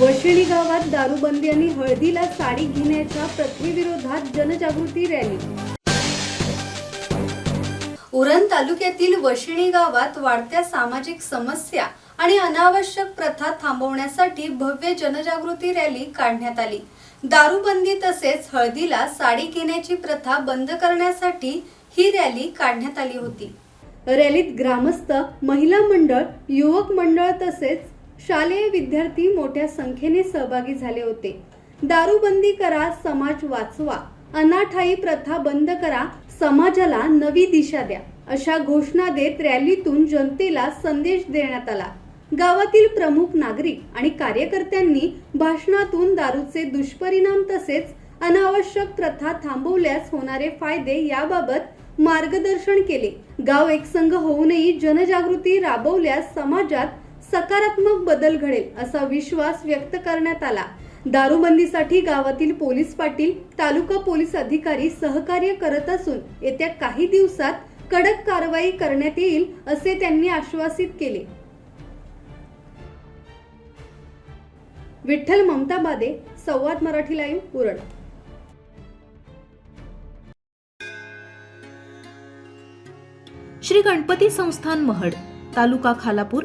दारूबंदी आणि हळदीला साडी घेण्याच्या प्रथेविरोधात जनजागृती रॅली. उरण तालुक्यातील वशिणी गावात वाढत्या सामाजिक समस्या आणि अनावश्यक प्रथा थांबवण्यासाठी भव्य जनजागृती रॅली काढण्यात आली. दारूबंदी तसेच हळदीला साडी घेण्याची प्रथा बंद करण्यासाठी ही रॅली काढण्यात आली होती. रॅलीत ग्रामस्थ महिला मंडळ युवक मंडळ तसेच शालेय विद्यार्थी मोठ्या संख्येने सहभागी झाले होते. दारूबंदी करा समाज वाचवा. अनाठाई प्रथा बंद करा समाजाला नवी दिशा द्या. अशा घोषणा देत रॅलीतून जनतेला संदेश देण्यात आला. गावातील प्रमुख नागरिक आणि कार्यकर्त्यांनी भाषणातून दारूचे दुष्परिणाम तसेच अनावश्यक प्रथा थांबवल्यास होणारे फायदे याबाबत मार्गदर्शन केले. गाव एकसंघ होऊनही जनजागृती राबवल्यास समाजात सकारात्मक बदल घडेल असा विश्वास व्यक्त करण्यात आला. दारूबंदीसाठी गावातील पोलीस पाटील तालुका पोलीस अधिकारी सहकार्य करत असून येत्या काही दिवसात कडक कारवाई करण्यात येईल असे त्यांनी आश्वासित केले. विठ्ठल ममता बादे संवाद मराठी लाईव्ह उरण. श्री गणपती संस्थान महड तालुका खालापूर